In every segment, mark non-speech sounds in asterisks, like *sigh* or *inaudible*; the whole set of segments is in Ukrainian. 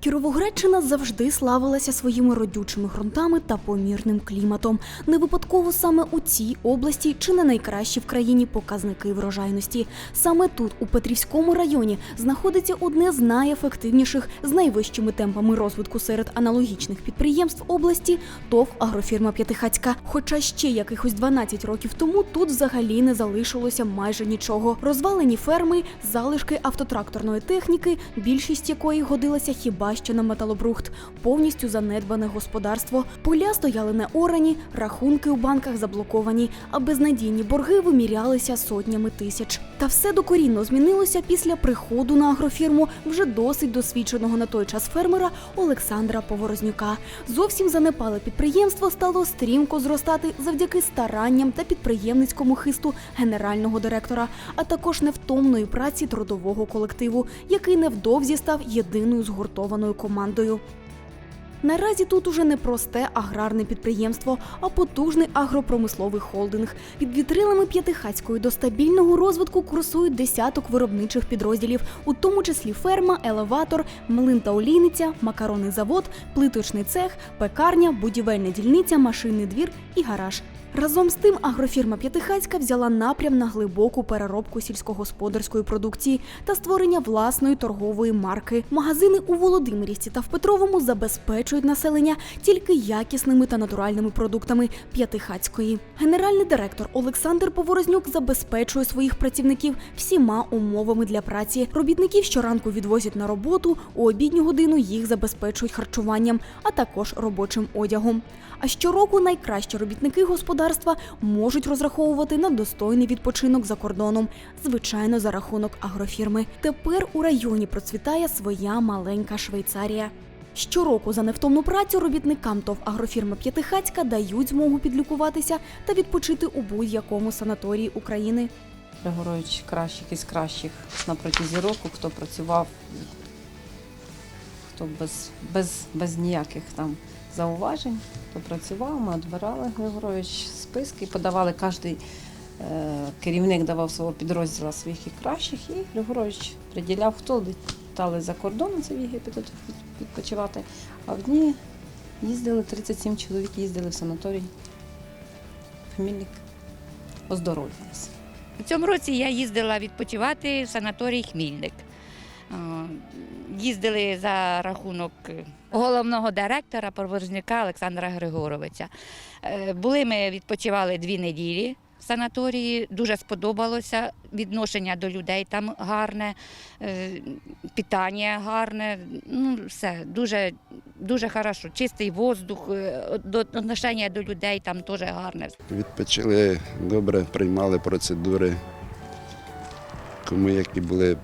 Кіровоградщина завжди славилася своїми родючими ґрунтами та помірним кліматом. Не випадково саме у цій області чи не найкращі в країні показники врожайності. Саме тут, у Петрівському районі, знаходиться одне з найефективніших з найвищими темпами розвитку серед аналогічних підприємств області ТОВ Агрофірма П'ятихацька. Хоча ще якихось 12 років тому тут взагалі не залишилося майже нічого. Розвалені ферми, залишки автотракторної техніки, більшість якої годилася хіба що на металобрухт, повністю занедбане господарство. Поля стояли неорані, рахунки у банках заблоковані, а безнадійні борги вимірялися сотнями тисяч. Та все докорінно змінилося після приходу на агрофірму вже досить досвідченого на той час фермера Олександра Поворознюка. Зовсім занепале підприємство стало стрімко зростати завдяки старанням та підприємницькому хисту генерального директора, а також невтомної праці трудового колективу, який невдовзі став єдиною згуртованою командою. Наразі тут уже не просте аграрне підприємство, а потужний агропромисловий холдинг. Під вітрилами П'ятихацької до стабільного розвитку курсують десяток виробничих підрозділів, у тому числі ферма, елеватор, млин та олійниця, макаронний завод, плиточний цех, пекарня, будівельна дільниця, машинний двір і гараж. Разом з тим агрофірма П'ятихацька взяла напрям на глибоку переробку сільськогосподарської продукції та створення власної торгової марки. Магазини у Володимирівці та в Петровому забезпечують населення тільки якісними та натуральними продуктами П'ятихацької. Генеральний директор Олександр Поворознюк забезпечує своїх працівників всіма умовами для праці. Робітників щоранку відвозять на роботу, у обідню годину їх забезпечують харчуванням, а також робочим одягом. А щороку найкращі робітники господарства можуть розраховувати на достойний відпочинок за кордоном, звичайно, за рахунок агрофірми. Тепер у районі процвітає своя маленька Швейцарія. Щороку за невтомну працю робітникам ТОВ агрофірми П'ятихацька дають змогу підлікуватися та відпочити у будь-якому санаторії України. Григорович кращих із кращих на протязі року, хто працював, хто без, без, без ніяких там зауважень, хто працював, ми відбирали Григорович списки, подавали кожен керівник давав свого підрозділу своїх і кращих, і Григорович приділяв, хто літали за кордон, це в Єгипет відпочивати. А в дні їздили 37 чоловік, їздили в санаторій. Хмільник оздоровлювалися. У цьому році я їздила відпочивати в санаторій Хмільник. Е, Їздили за рахунок головного директора Порворзника Олександра Григоровича. Е, Були ми відпочивали дві неділі в санаторії. Дуже сподобалося. Відношення до людей там гарне, е, питання гарне. Ну, все дуже, дуже хорошо. Чистий воздух, е, до- людей там теж гарне. Відпочили добре, приймали процедури, кому які були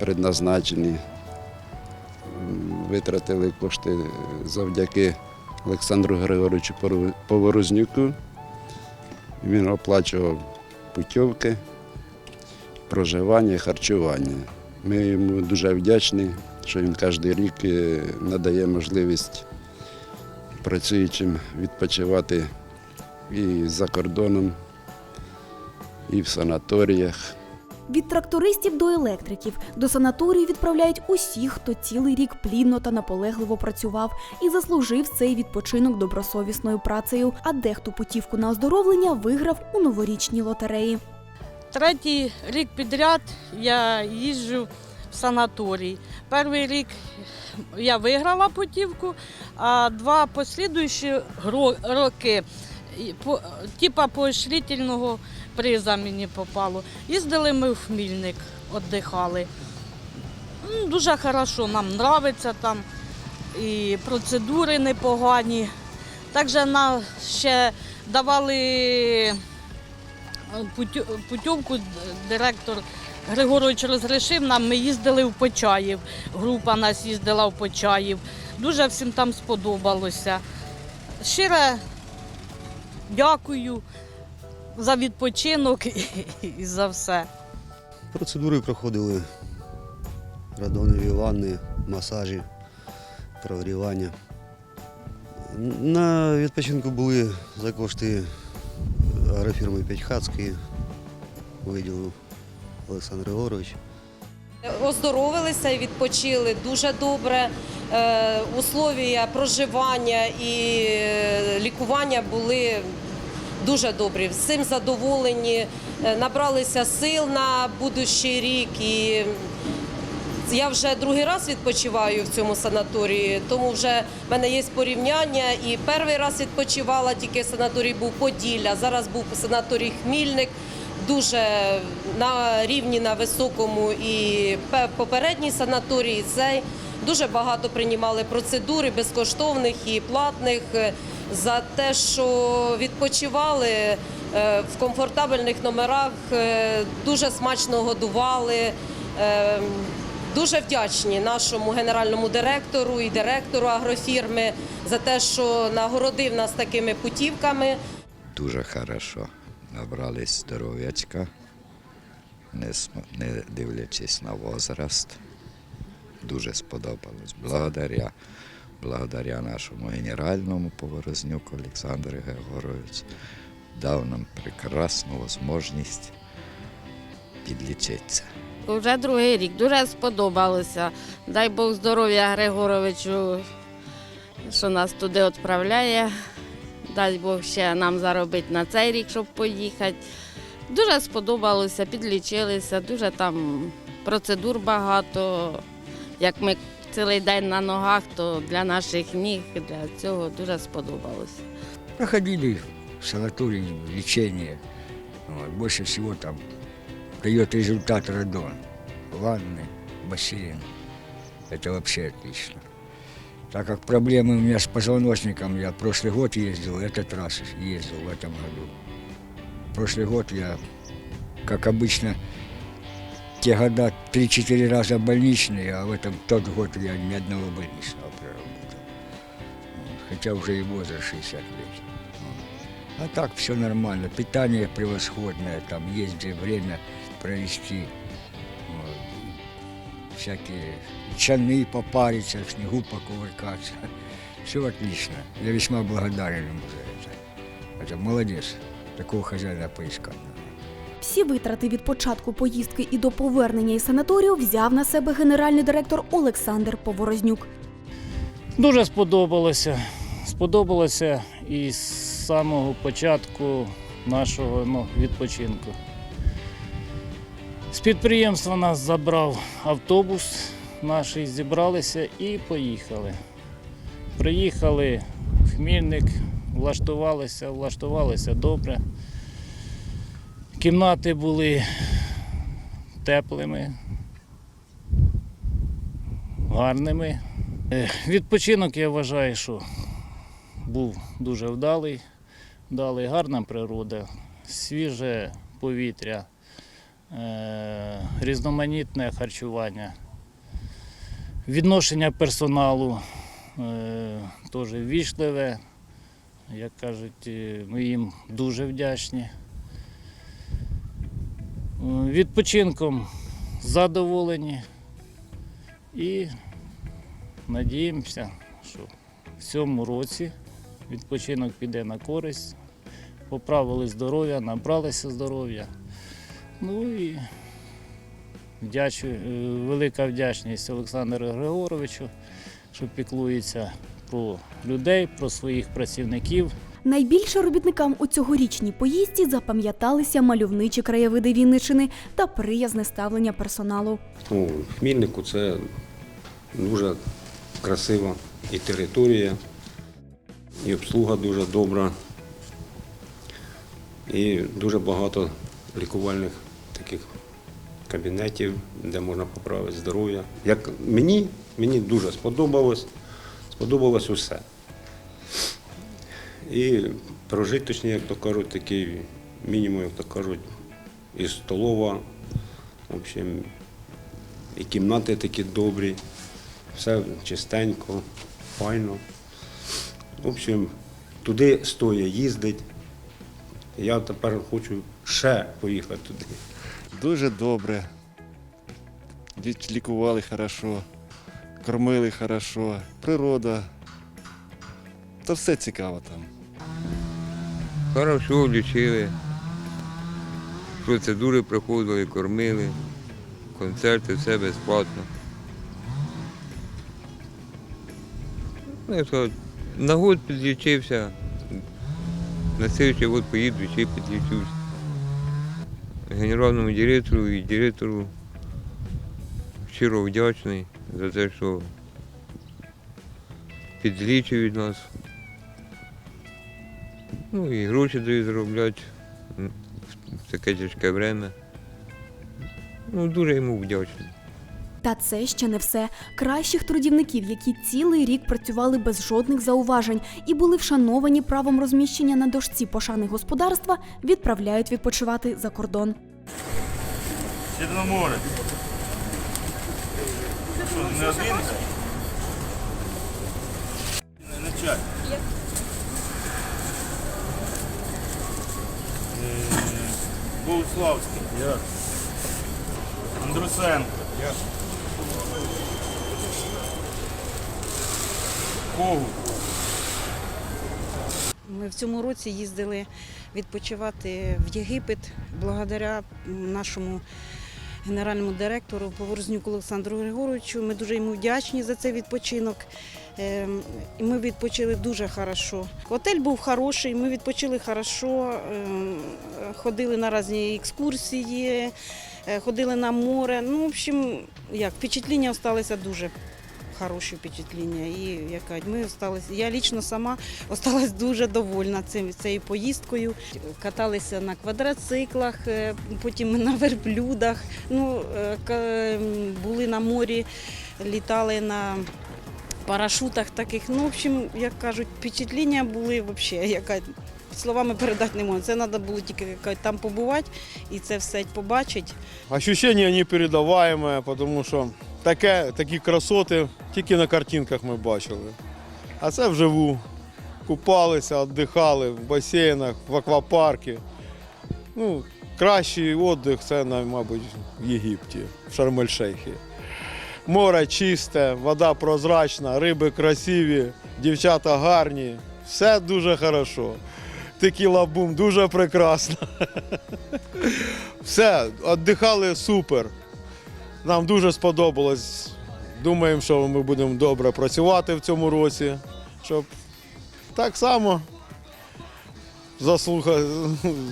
предназначені. Витратили кошти завдяки Олександру Григоровичу Поворознюку. Він оплачував путівки, проживання, харчування. Ми йому дуже вдячні, що він кожен рік е, надає можливість працюючим відпочивати і за кордоном, і в санаторіях. Від трактористів до електриків до санаторію відправляють усіх, хто цілий рік плідно та наполегливо працював і заслужив цей відпочинок добросовісною працею. А дехто путівку на оздоровлення виграв у новорічній лотереї. Третій рік підряд я їжджу в санаторій. Перший рік я виграла путівку, а два послідуючі роки типа поощрительного приза мені попало. Їздили ми в Хмільник, віддихали. Дуже хорошо, нам подобається там. І процедури непогані. Також нам ще давали путю- путівку директор Григорович розрішив нам. Ми їздили в Почаїв. Група нас їздила в Почаїв. Дуже всім там сподобалося. Щире дякую за відпочинок і за все. Процедури проходили радонові ванни, масажі, прогрівання. На відпочинку були за кошти агрофірми П'ятьхацької, виділив Олександр Григорович. Оздоровилися і відпочили дуже добре. Е, Условія проживання і е, лікування були дуже добрі. Всім задоволені, Е, набралися сил на будущий рік. І я вже другий раз відпочиваю в цьому санаторії, тому вже в мене є порівняння. І перший раз відпочивала, тільки санаторій був Поділля. Зараз був санаторій Хмільник. Дуже на рівні на високому і попередній санаторій, цей дуже багато приймали процедури безкоштовних і платних е, за те, що відпочивали е, в комфортабельних номерах, е, дуже смачно годували. Дуже вдячні нашому генеральному директору і директору агрофірми за те, що нагородив нас такими путівками. дуже хорошо. Набрались здоров'ячка, не дивлячись на возраст. Дуже сподобалось. Благодаря, благодаря нашому генеральному поворознюку Олександру Григоровичу дав нам прекрасну можливість підлічитися. Вже другий рік дуже сподобалося. Дай Бог здоров'я Григоровичу, що нас туди відправляє. Дай Бог ще нам заробити на цей рік, щоб поїхати. Дуже сподобалося, підлічилися, дуже там процедур багато. Як ми цілий день на ногах, то для наших ніг, для цього дуже сподобалося. проходили в санатории лечение. Вот, больше всего там дает результат радон. Ванны, бассейн. Это вообще отлично. Так как проблемы у меня с позвоночником, я прошлый год ездил, этот раз ездил в этом году. Прошлый год я, как обычно, те года 3-4 раза больничные, а в этом тот год я ни одного больничного проработал. Хотя уже и возраст 60 лет. А так все нормально. Питание превосходное, там есть где время провести. Всякие чаны попариться, в снегу покувыркаться. *laughs* Все отлично. Я весьма благодарен ему за это. Это молодец. Такого хозяина поискать. Всі витрати від початку поїздки і до повернення із санаторію взяв на себе генеральний директор Олександр Поворознюк. Дуже сподобалося. Сподобалося і з самого початку нашого ну, відпочинку. З підприємства нас забрав автобус, наш зібралися і поїхали. Приїхали в Хмільник, влаштувалися, влаштувалися добре. Кімнати були теплими, гарними. Відпочинок я вважаю, що був дуже вдалий, вдалий, гарна природа, свіже повітря, е, різноманітне харчування, відношення персоналу е, теж ввічливе. Як кажуть, е, ми їм дуже вдячні. Е, Відпочинком задоволені і надіємося, що в цьому році відпочинок піде на користь, поправили здоров'я, набралися здоров'я. Ну і вдячу, е, велика вдячність Олександру Григоровичу, що піклується про людей, про своїх працівників. Найбільше робітникам у цьогорічній поїздці запам'яталися мальовничі краєвиди Вінничини та приязне ставлення персоналу. В Хмільнику це дуже красива і територія, і обслуга дуже добра, і дуже багато лікувальних таких кабінетів, де можна поправити здоров'я. Як мені, мені дуже сподобалось, сподобалось усе. І прожиточні, як то кажуть, такий мінімум, як то кажуть, і столова. В общем, і кімнати такі добрі, все чистенько, файно. В общем, туди стоїть їздить. Я тепер хочу ще поїхати туди. Дуже добре. Лікували хорошо, кормили хорошо, природа. Та все цікаво там. Хорошо лічили. Процедури проходили, кормили. концерти, все безплатно. Ну, на год підлічився, на слідчий год поїду ще підлічусь. Генеральному директору і директору щиро вдячний за те, що підлічують нас. Ну і гроші дають заробляти в таке тяжке время. Ну, дуже йому вдячний. Та це ще не все. Кращих трудівників, які цілий рік працювали без жодних зауважень і були вшановані правом розміщення на дошці пошани господарства, відправляють відпочивати за кордон. Чорноморе. Що, не один? Не, не чай. Е, Богуславський. Я. Андрусенко. Я. Когут. Ми в цьому році їздили відпочивати в Єгипет благодаря нашому генеральному директору Поворзнюку Олександру Григоровичу. Ми дуже йому вдячні за цей відпочинок. Ем, ми відпочили дуже хорошо. Готель був хороший, ми відпочили хорошо, ем, ходили на різні екскурсії, е, ходили на море. Ну, в общем, як впечатлення залишилися дуже хороші впечатлення. І яка ми осталися. Я лічно сама осталась дуже довольна цим цією поїздкою. Каталися на квадроциклах, е, потім на верблюдах. Ну е, були на морі, літали на. Парашутах таких, ну, в общем, як кажуть, впечатлення були взагалі, яка словами передати не можна. Це треба було тільки там побувати і це все побачити. Ощущення непередаваемое, тому що таке, такі красоти тільки на картинках ми бачили. А це вживу. Купалися, віддихали в басейнах, в аквапаркі. Ну, кращий віддих це, мабуть, в Єгипті, в Шарм-ель-Шейхі. Море чисте, вода прозрачна, риби красиві, дівчата гарні. Все дуже хорошо. Текіла бум дуже прекрасно. *laughs* Все, віддихали супер. Нам дуже сподобалось. Думаємо, що ми будемо добре працювати в цьому році, щоб так само *laughs*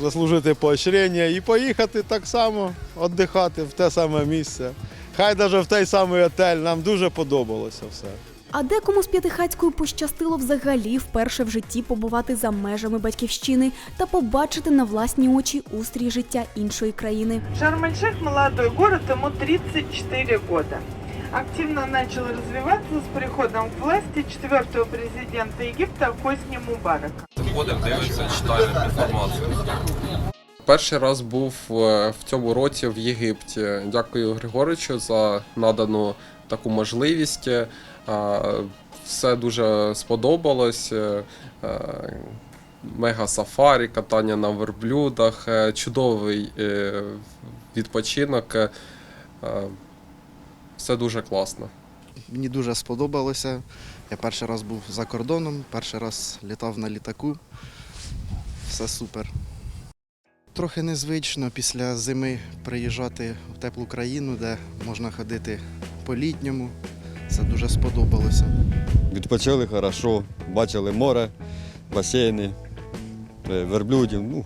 заслужити поощрення і поїхати так само віддихати в те саме місце. Хай навіть в той самий отель. Нам дуже подобалося все. А декому з п'ятихацькою пощастило взагалі вперше в житті побувати за межами батьківщини та побачити на власні очі устрій життя іншої країни. Шарм-эль-Шейх – молодой город, ему 34 года. Активно начал развиваться с приходом к власти четвертого президента Египта Хосни Мубарака. Заходимо, дивимося, читаємо інформацію. Перший раз був е, в цьому році в Єгипті. Дякую Григоричу за надану таку можливість. Все дуже сподобалось. Е, е, Мега сафарі, катання на верблюдах, е, чудовий відпочинок. Все дуже класно. Мені дуже сподобалося. Я перший раз був за кордоном, перший раз літав на літаку. Все супер. Трохи незвично після зими приїжджати в теплу країну, де можна ходити по-літньому. Це дуже сподобалося. Відпочили хорошо, бачили море, басейни, е, верблюдів. Ну,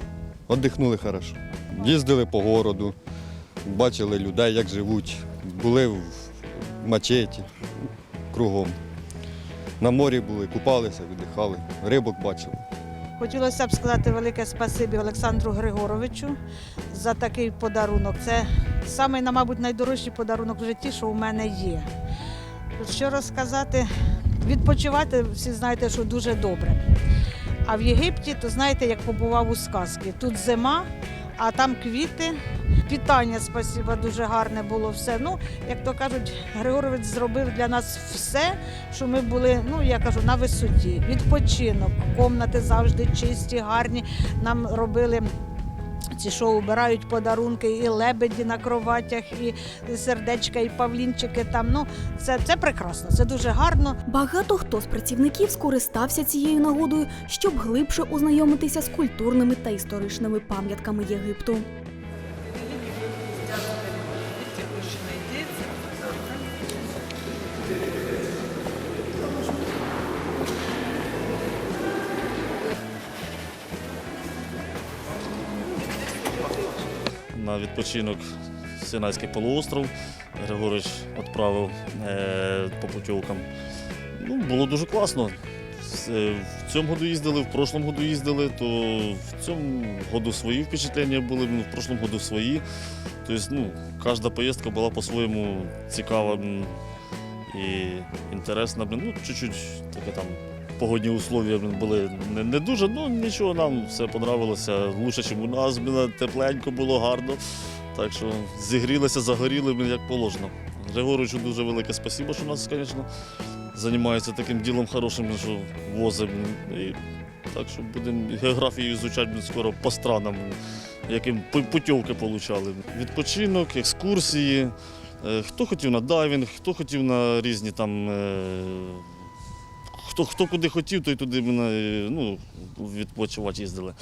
віддихнули хорошо. Їздили по городу, бачили людей, як живуть. Були в мачеті кругом. На морі були, купалися, віддихали, рибок бачили. Хотілося б сказати велике спасибі Олександру Григоровичу за такий подарунок. Це самий, мабуть, найдорожчий подарунок в житті, що у мене є. Що розказати, відпочивати, всі знаєте, що дуже добре. А в Єгипті, то знаєте, як побував у сказці. Тут зима, а там квіти. Питання, спасіба, дуже гарне було все. Ну, як то кажуть, Григорович зробив для нас все, що ми були, ну я кажу, на висоті. Відпочинок, комнати завжди чисті, гарні. Нам робили. Ці що обирають подарунки, і лебеді на кроватях, і сердечка, і павлінчики там. Ну це, це прекрасно, це дуже гарно. Багато хто з працівників скористався цією нагодою, щоб глибше ознайомитися з культурними та історичними пам'ятками Єгипту. На відпочинок Синайський полуостров. Григорич відправив е, по путівкам. Ну, було дуже класно. Е, В цьому году їздили, в прошлому году їздили, то в цьому году свої впечатлення були, ну, в прошлому году свої. Тобто, ну, кожна поїздка була по-своєму цікава і інтересна. Ну, чуть-чуть таке там погодні условия були не, не дуже, ну нічого, нам все подобалося. Лучше, ніж у нас, тепленько було гарно. Так що зігрілися, загоріли, як положено. Григоровичу дуже велике спасибо, що нас, звісно, займається таким ділом хорошим, що. І так що будемо географію блін, скоро по странам, яким пу- путівки отримали. Відпочинок, екскурсії. Е, Хто хотів на дайвінг, хто хотів на різні там. Е, Хто, хто куди хотів, той туди ми на- ну, відпочивати їздили.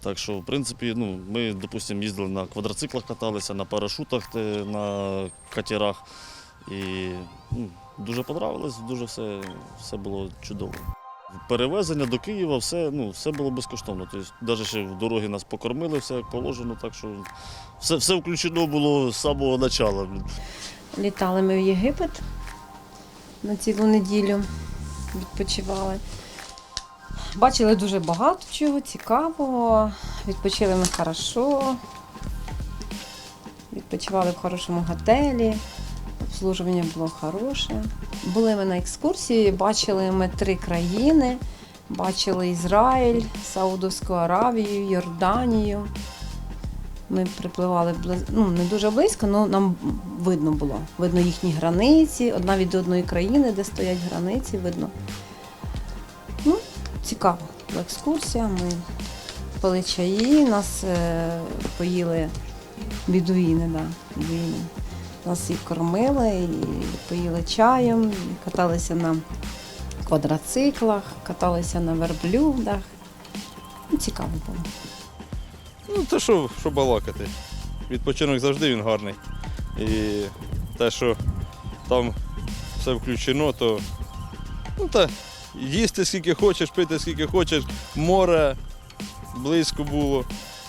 Так що, в принципі, ну, ми, допустимо, їздили на квадроциклах, каталися, на парашутах, на катерах. І ну, дуже подобалось, дуже все, все було чудово. Перевезення до Києва, все, ну, все було безкоштовно. Тобто, навіть ще в дорогі нас покормили, все положено, так що все, все включено було з самого початку. Літали ми в Єгипет на цілу неділю, відпочивали. Бачили дуже багато чого цікавого. Відпочили ми хорошо. Відпочивали в хорошому готелі. Обслужування було хороше. Були ми на екскурсії, бачили ми три країни. Бачили Ізраїль, Саудовську Аравію, Йорданію. Ми припливали близ... ну, не дуже близько, але нам видно було. Видно їхні границі, одна від одної країни, де стоять границі, видно. Ну, цікаво. Була екскурсія. Ми пили чаї, нас е, поїли бідуїни, да, бідуїни. Нас і кормили, і поїли чаєм, і каталися на квадроциклах, каталися на верблюдах. Ну, цікаво було. Ну, то що, що балакати. Відпочинок завжди він гарний. І те, що там все включено, то ну, та, їсти скільки хочеш, пити скільки хочеш. Море близько було,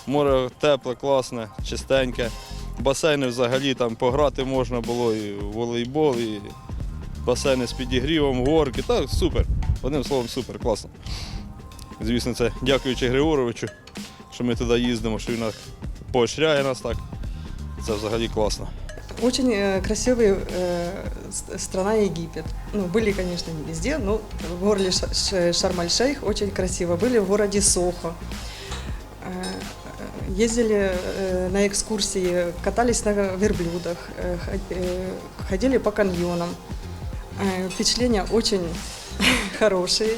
море тепле, класне, чистеньке. Басейни взагалі там пограти можна було, і в волейбол, і басейни з підігрівом, горки. Так, супер. Одним словом, супер, класно. Звісно, це дякуючи Григоровичу що ми туди їздимо, що він нас поощряє нас так. Це взагалі класно. Очень э, красивая э, с- страна Египет. Ну, были, конечно, не везде, но в городе Ша- Ш- Шарм-аль-Шейх очень красиво. Были в городе Сохо. Э, э, Ездили э, на экскурсии, катались на верблюдах, э, ход- э, ходили по каньонам. Э, Впечатления очень *laughs* хорошие,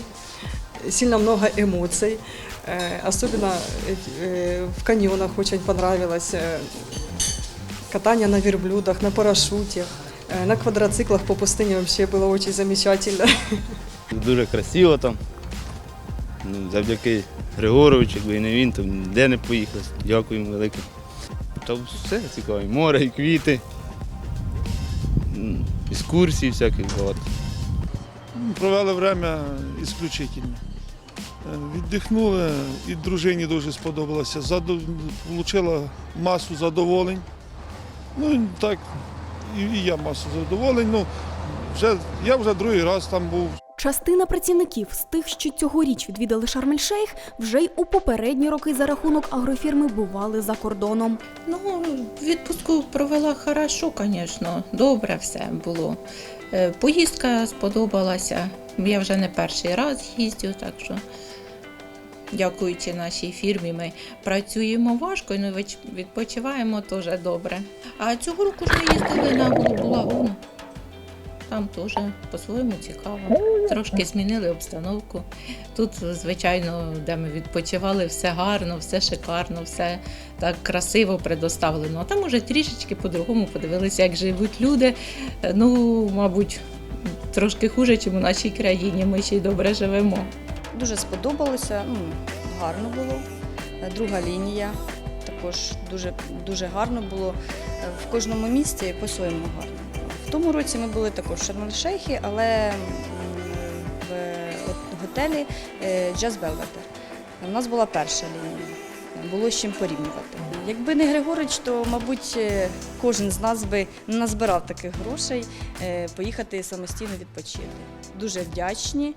сильно много эмоций. Э, Особенно э, э, в каньонах очень понравилось. э, катание на верблюдах, на парашюте, э, на квадроциклах по пустыне вообще было очень замечательно. *laughs* Дуже красиво там. Ну, завдяки Григоровичу, якби і не він, то ніде не поїхав. Дякуємо велике. Та все цікаво. І море, і квіти, м, екскурсії всякі багато. Провели время исключительно. Віддихнули, і дружині дуже сподобалося. Получила масу задоволень. Ну так, і, я масу задоволень. Ну, вже, я вже другий раз там був. Частина працівників з тих, що цьогоріч відвідали Шарм-ель-Шейх, вже й у попередні роки за рахунок агрофірми бували за кордоном. Ну, відпустку провела хорошо, звісно, добре все було. Е, Поїздка сподобалася. Я вже не перший раз їздю, так що дякуючи нашій фірмі, ми працюємо важко, ну відч- відпочиваємо теж добре. А цього року ж ми їздили на Голубу лагуну. Там теж по-своєму цікаво. Трошки змінили обстановку. Тут, звичайно, де ми відпочивали, все гарно, все шикарно, все так красиво предоставлено. А там уже трішечки по-другому подивилися, як живуть люди. Ну, мабуть, трошки хуже, ніж у нашій країні. Ми ще й добре живемо. Дуже сподобалося, ну, гарно було. Е, Друга лінія також дуже, дуже гарно було. Е, В кожному місті по-своєму гарно. В тому році ми були також в Шарм-ель-Шейхі, але в готелі е, Джаз Белведер. У нас була перша лінія. було з чим порівнювати. Якби не Григорич, то, мабуть, кожен з нас би не назбирав таких грошей поїхати самостійно відпочити. Дуже вдячні,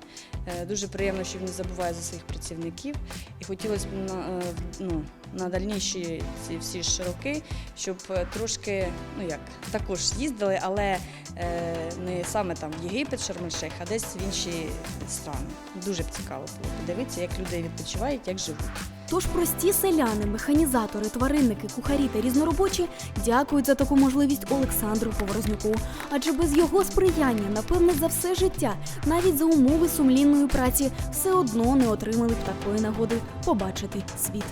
дуже приємно, що він не забуває за своїх працівників. І хотілося б на, е, ну, на дальніші ці всі ж роки, щоб е, трошки, ну як, також їздили, але е, не саме там в Єгипет, Шарм-Ель-Шейх, а десь в інші страни. Дуже б цікаво було подивитися, як люди відпочивають, як живуть. Тож прості селяни, механізатори, тваринники, кухарі та різноробочі дякують за таку можливість Олександру Поворознюку. Адже без його сприяння, напевне, за все життя, навіть за умови сумлінної праці, все одно не отримали б такої нагоди побачити світ.